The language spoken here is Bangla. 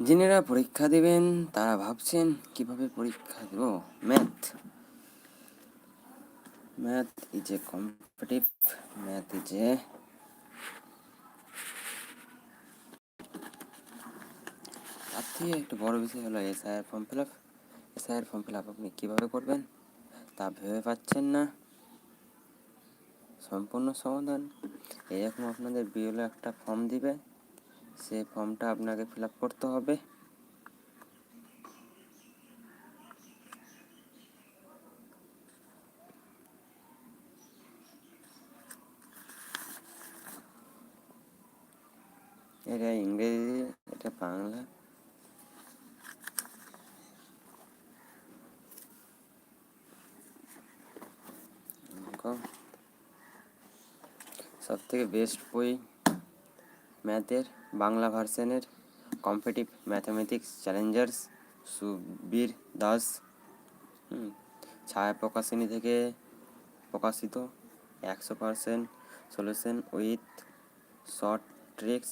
যিনারা পরীক্ষা দেবেন, তারা ভাবছেন, কীভাবে পরীক্ষা দেব? Math. Math is a competitive math is a তার থেকে একটু বড় বিষয় হলো এসআইয়ের ফর্ম ফিল আপ এসআইয়ের ফর্ম ফিল আপ আপনি কীভাবে করবেন? তা ভেবে পাচ্ছেন না। সম্পূর্ণ সমাধান। এরকম আপনাদের বিএলও একটা ফর্ম দিবে। সেই ফর্মটা আপনাকে ফিল করতে হবে। এটা ইংরেজি, এটা বাংলা। সব থেকে বেস্ট বই ম্যাথের বাংলা ভার্সনের competitive mathematics challengers Subir Das Chhaya Prakashani থেকে প্রকাশিত, একশো percent solution with short tricks